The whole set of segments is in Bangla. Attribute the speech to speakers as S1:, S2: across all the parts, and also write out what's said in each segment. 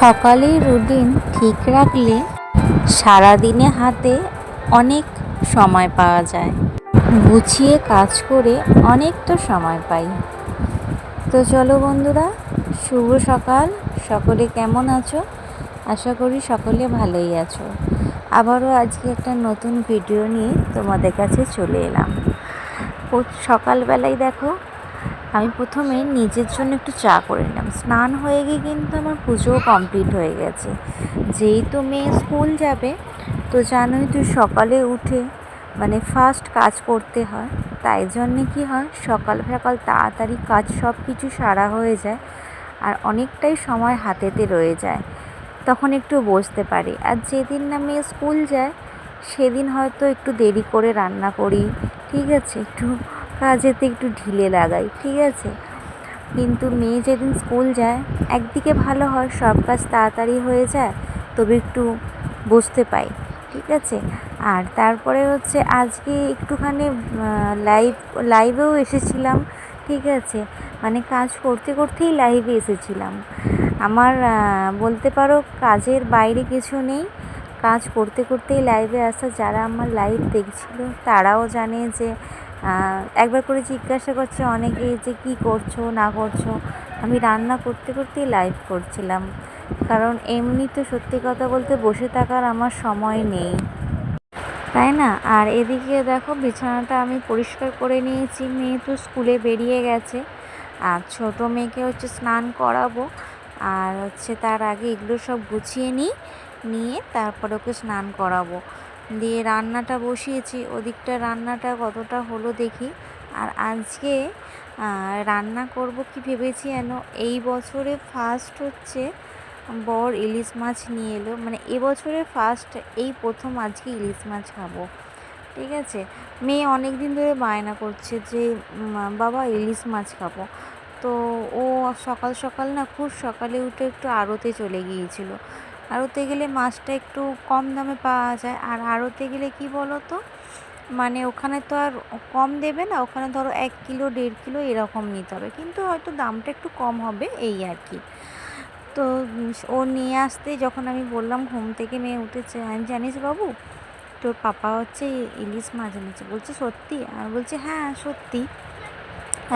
S1: সকালের রুটিন ঠিক রাখলে সারাদিনে হাতে অনেক সময় পাওয়া যায়। গুছিয়ে কাজ করে অনেকটা সময় পাই। তো চলো বন্ধুরা, শুভ সকাল। সকলে কেমন আছো? আশা করি সকলে ভালোই আছো। আবারও আজকে একটা নতুন ভিডিও নিয়ে তোমাদের কাছে চলে এলাম। সকালবেলায় দেখো আমি প্রথমে নিজের জন্য একটু চা করে নিলাম। স্নান হয়ে গিয়ে কিন্তু আমার পুজোও কমপ্লিট হয়ে গেছে। যেহেতু মেয়ে স্কুল যাবে, তো জানোই তুই সকালে উঠে মানে ফার্স্ট কাজ করতে হয়। তাই জন্যে কি হয়, সকাল সকাল তাড়াতাড়ি কাজ সব কিছু সারা হয়ে যায় আর অনেকটাই সময় হাতেতে রয়ে যায়। তখন একটু বসতে পারি। আর যেদিন না মেয়ে স্কুল যায়, সেদিন হয়তো একটু দেরি করে রান্না করি, ঠিক আছে? একটু কাজেতে একটু ঢিলে লাগাই, ঠিক আছে? কিন্তু মেয়ে যেদিন স্কুল যায়, একদিকে ভালো হয়, সব কাজ তাড়াতাড়ি হয়ে যায়, তবে একটু বসতে পাই, ঠিক আছে? আর তারপরে হচ্ছে আজকে একটুখানি লাইভ লাইভেও এসেছিলাম, ঠিক আছে? মানে কাজ করতে করতেই লাইভে এসেছিলাম। আমার বলতে পারো কাজের বাইরে কিছু নেই, কাজ করতে করতেই লাইভে আসা, যারা আমার লাইভ দেখছিল, তারাও জানে যে একবার করে জিজ্ঞাসা করছে অনেকেই যে কি করছ, না করছ। আমি রান্না করতে করতেই লাইভ করছিলাম। কারণ এমনি তো সত্যি কথা বলতে বসে থাকার আমার সময় নেই। তাই না? আর এদিকে দেখো বিছানাটা আমি পরিষ্কার করে নিয়েছি। মেয়ে তো স্কুলে বেরিয়ে গেছে। আর ছোট মেয়েকে হচ্ছে স্নান করাবো। আর হচ্ছে তার আগে এগুলো সব গুছিয়ে নিই, নিয়ে তারপরে ওকে স্নান করাবো। দিয়ে রান্নাটা বসিয়েছি। ওদিকটা রান্নাটা কতটা হলো দেখি। আর আজকে রান্না করব কি ভেবেছি যেন? এই বছরে ফার্স্ট হচ্ছে বর ইলিশ মাছ নিয়ে এলো। মানে এবছরে ফার্স্ট এই প্রথম আজকে ইলিশ মাছ খাব। ঠিক আছে? মেয়ে অনেক দিন ধরে বায়না করছে যে বাবা ইলিশ মাছ খাব। তো ও সকাল সকাল না খুব সকালে উঠে একটু আড়তে চলে গিয়েছিল। আড়তে গেলে মাছটা একটু কম দামে পাওয়া যায়। আর আড়তে গেলে কি বলো তো মানে ওখানে তো আর কম দেবে না। ওখানে ধরো এক কিলো, দেড় কিলো এরকম নিতে হবে। কিন্তু হয়তো দামটা একটু কম হবে এই আর কি। তো ও নিয়ে আসতে যখন আমি বললাম, ঘুম থেকে মেয়ে উঠেছে। আমি জানিস বাবু, তোর পাপা হচ্ছে ইলিশ মাছ এনেছে। বলছে, সত্যি? আর বলছে হ্যাঁ সত্যি।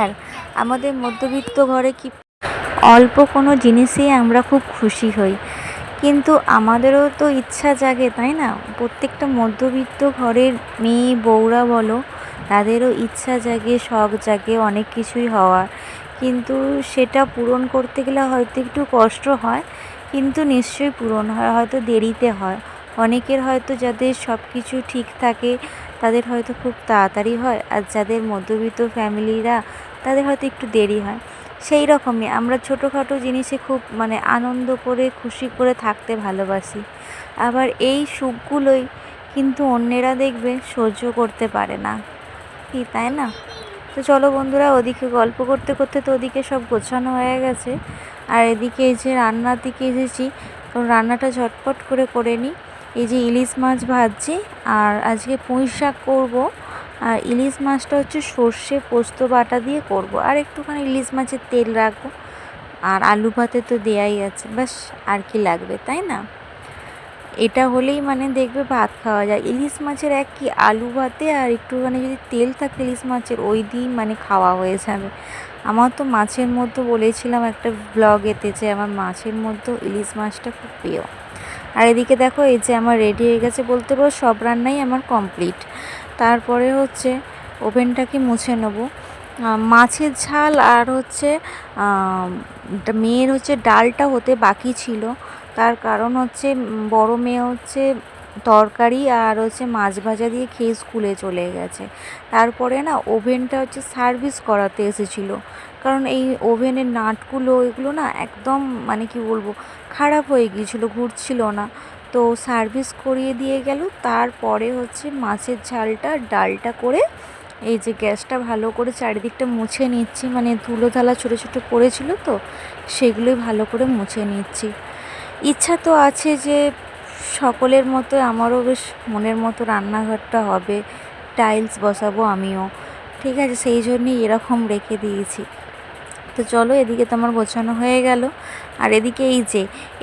S1: আর আমাদের মধ্যবিত্ত ঘরে কি? অল্প কোনো জিনিসেই আমরা খুব খুশি হই। কিন্তু আমাদেরও তো ইচ্ছা জাগে, তাই না? প্রত্যেকটা মধ্যবিত্ত ঘরের মেয়ে, বউরা বলো, তাদেরও ইচ্ছা জাগে, শখ জাগে, অনেক কিছুই হওয়ার। কিন্তু সেটা পূরণ করতে গেলে হয়তো একটু কষ্ট হয়, কিন্তু নিশ্চয়ই পূরণ হয়, হয়তো দেরিতে হয়। অনেকের হয়তো যাদের সব কিছু ঠিক থাকে, তাদের হয়তো খুব তাড়াতাড়ি হয়, আর যাদের মধ্যবিত্ত ফ্যামিলিরা, তাদের হয়তো একটু দেরি হয়। সেই রকমই। আমরা ছোটোখাটো জিনিসে খুব মানে আনন্দ করে, খুশি করে থাকতে ভালোবাসি। আবার এই সুখগুলোই কিন্তু অন্যেরা দেখবে সহ্য করতে পারে না। কি, তাই না? তো চলো বন্ধুরা, ওদিকে গল্প করতে করতে তো ওদিকে সব গোছানো হয়ে গেছে। আর এদিকে এই যে রান্নার দিকে এসেছি, তো রান্নাটা ঝটপট করে করে নিই। এই যে ইলিশ মাছ ভাজছি, আর আজকে পুঁই শাক করব। আর ইলিশ মাছটা হচ্ছে সর্ষে পোস্ত বাটা দিয়ে করব। আর একটুখানি ইলিশ মাছের তেল রাখব। আর আলু ভাতে তো দেয়াই আছে। ব্যাস, আর কি লাগবে, তাই না? এটা হলেই মানে দেখবে ভাত খাওয়া যায়। ইলিশ মাছের এক কি আলু ভাতে আর একটুখানি যদি তেল থাকে ইলিশ মাছের, ওই দিন মানে খাওয়া হয়ে যাবে। আমার তো মাছের মধ্যে বলেছিলাম একটা ব্লগেতে যে আমার মাছের মধ্যেও ইলিশ মাছটা খুব প্রিয়। আর এদিকে দেখো, এই যে আমার রেডি হয়ে গেছে বলতে পারো, সব রান্নাই আমার কমপ্লিট তারপরে হচ্ছে ওভেনটাকে মুছে নেব। মাছের ঝাল আর হচ্ছে মেয়ের হচ্ছে ডালটা হতে বাকি ছিল। তার কারণ হচ্ছে বড় মেয়ে হচ্ছে তরকারি আর হচ্ছে মাছ ভাজা দিয়ে খেয়ে স্কুলে চলে গেছে। তারপরে না ওভেনটা হচ্ছে সার্ভিস করাতে এসেছিল। কারণ এই ওভেনের নাটগুলো, এগুলো না একদম মানে কি বলব, খারাপ হয়ে গিয়েছিল, ঘুরছিল না। তো সার্ভিস করিয়ে দিয়ে গেল। তারপরে হচ্ছে মাছের ঝালটা, ডালটা করে এই যে গ্যাসটা ভালো করে চারিদিকটা মুছে নিচ্ছি। মানে ধুলো ধালা ছোটো ছোটো পড়েছিল তো, সেগুলোই ভালো করে মুছে নিচ্ছি। ইচ্ছা তো আছে যে সকলের মতো আমারও বেশ মনের মতো রান্নাঘরটা হবে। টাইলস বসাবো আমিও। ঠিক আছে, সেই জন্যই এরকম রেখে দিয়েছি। তো চলো এদিকে তোমার গোছানো হয়ে গেল। আর এদিকে এই যে,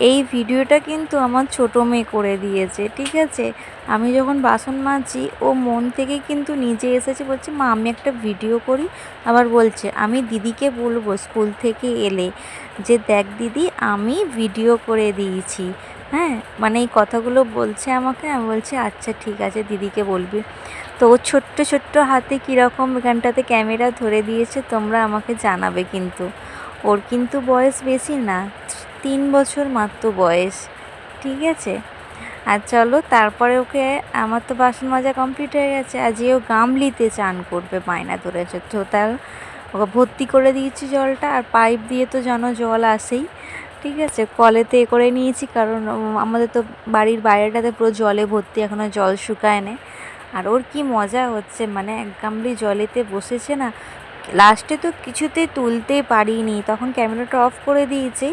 S1: এই ভিডিওটা কিন্তু আমার ছোটো মেয়ে করে দিয়েছে, ঠিক আছে? আমি যখন বাসন মাজছি ও মন থেকে কিন্তু নিজে এসেছে, বলছে, মা, আমি একটা ভিডিও করি। আবার বলছে, আমি দিদিকে বলব স্কুল থেকে এলে যে, দেখ দিদি, আমি ভিডিও করে দিয়েছি। হ্যাঁ? মানে এই কথাগুলো বলছে আমাকে, আমি বলছি আচ্ছা ঠিক আছে, দিদিকে বলবি। তো ও ছোট্ট ছোট্ট হাতে কীরকম এখানটাতে ক্যামেরা ধরে দিয়েছে তোমরা আমাকে জানাবে কিন্তু। ওর কিন্তু বয়স বেশি না, তিন বছর মাত্র বয়স, ঠিক আছে? আর চলো তারপরে ওকে, আমার তো বাসন মাজা কমপ্লিট হয়ে গেছে আজকে ও গামলিতে চান করবে বায়না ধরেছে তো তার ওকে ভর্তি করে দিয়েছি জলটা, আর পাইপ দিয়ে তো যেন জল আসেই, ঠিক আছে? কলেতে এ করে নিয়েছি, কারণ আমাদের তো বাড়ির বাইরেটাতে পুরো জলে ভর্তি এখনও জল শুকায় না আর ওর কি মজা হচ্ছে? মানে এক গামলি জলেতে বসেছে না? লাস্টে তো কিছুতেই তুলতেই পারিনি। তখন ক্যামেরাটা অফ করে দিয়েছি।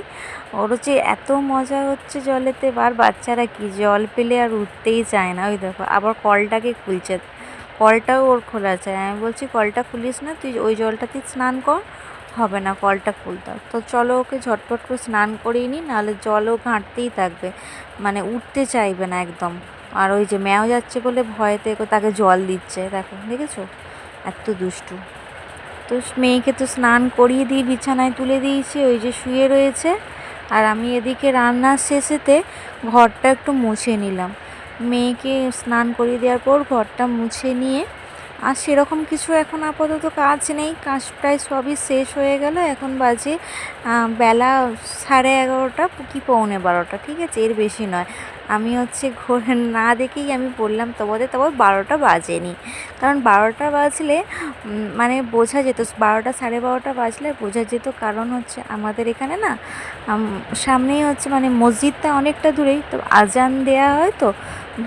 S1: ওর হচ্ছে এত মজা হচ্ছে জলেতে, আর বাচ্চারা কি জল পেলে আর উঠতেই চায় না। ওই দেখো, আবার কলটাকে খুলছে। কলটাও ওর খোলা চায় আমি বলছি, কলটা খুলিস না, তুই ওই জলটাতে স্নান কর। হবে না, কলটা খুলতে তো চলো ওকে ঝটপট করে স্নান করিয়ে নিই, নাহলে জলও ঘাঁটতেই থাকবে। মানে উঠতে চাইবে না একদম। আর ওই যে ম্যাও যাচ্ছে বলে ভয়েতে তাকে জল দিচ্ছে, দেখো, দেখেছ? এত দুষ্টু। তো মেয়েকে তো স্নান করিয়ে দিয়ে বিছানায় তুলে দিয়েছি, ওই যে শুয়ে রয়েছে। আর আমি এদিকে রান্নার শেষেতে ঘরটা একটু মুছে নিলাম। মেয়েকে স্নান করিয়ে দেওয়ার পর ঘরটা মুছে নিয়ে, আর সেরকম কিছু এখন আপাতত কাজ নেই। কাজ প্রায় সবই শেষ হয়ে গেল। এখন বাজে বেলা সাড়ে এগারোটা কি পৌনে বারোটা, ঠিক আছে? এর বেশি নয়। আমি হচ্ছে ঘরে, না দেখেই আমি বললাম তবে তবে বারোটা বাজেনি। কারণ বারোটা বাজলে মানে বোঝা যেত, বারোটা সাড়ে বারোটা বাজলে বোঝা যেত কারণ হচ্ছে আমাদের এখানে না সামনেই হচ্ছে মানে মসজিদটা অনেকটা দূরেই, তো আজান দেয়া হয় তো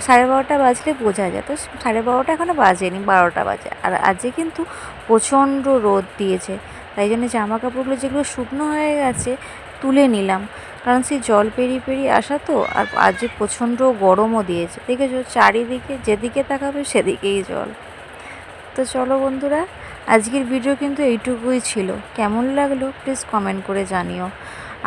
S1: সাড়ে বারোটা বাজলে বোঝা যায়। তো সাড়ে বারোটা এখনও বাজেনি, বারোটা বাজে। আর আজকে কিন্তু প্রচণ্ড রোদ দিয়েছে, তাই জন্য জামা কাপড়গুলো যেগুলো শুকনো হয়ে গেছে তুলে নিলাম। কারণ সেই জল পেরিয়ে পেরিয়ে আসা তো, আর আজকে প্রচণ্ড গরমও দিয়েছে। দেখেছ? চারিদিকে যেদিকে তাকাবে সেদিকেই জল। তো চলো বন্ধুরা, আজকের ভিডিও কিন্তু এইটুকুই ছিল। কেমন লাগল প্লিজ কমেন্ট করে জানিও।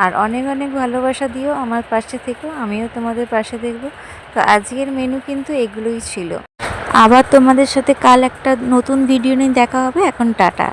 S1: আর অনেক অনেক ভালোবাসা দিও আমার পাশে থেকো আমিও তোমাদের পাশে দেখব। তো আজকের মেনু কিন্তু এগুলোই ছিল। আবার তোমাদের সাথে কাল একটা নতুন ভিডিও নিয়ে দেখা হবে। এখন টাটা।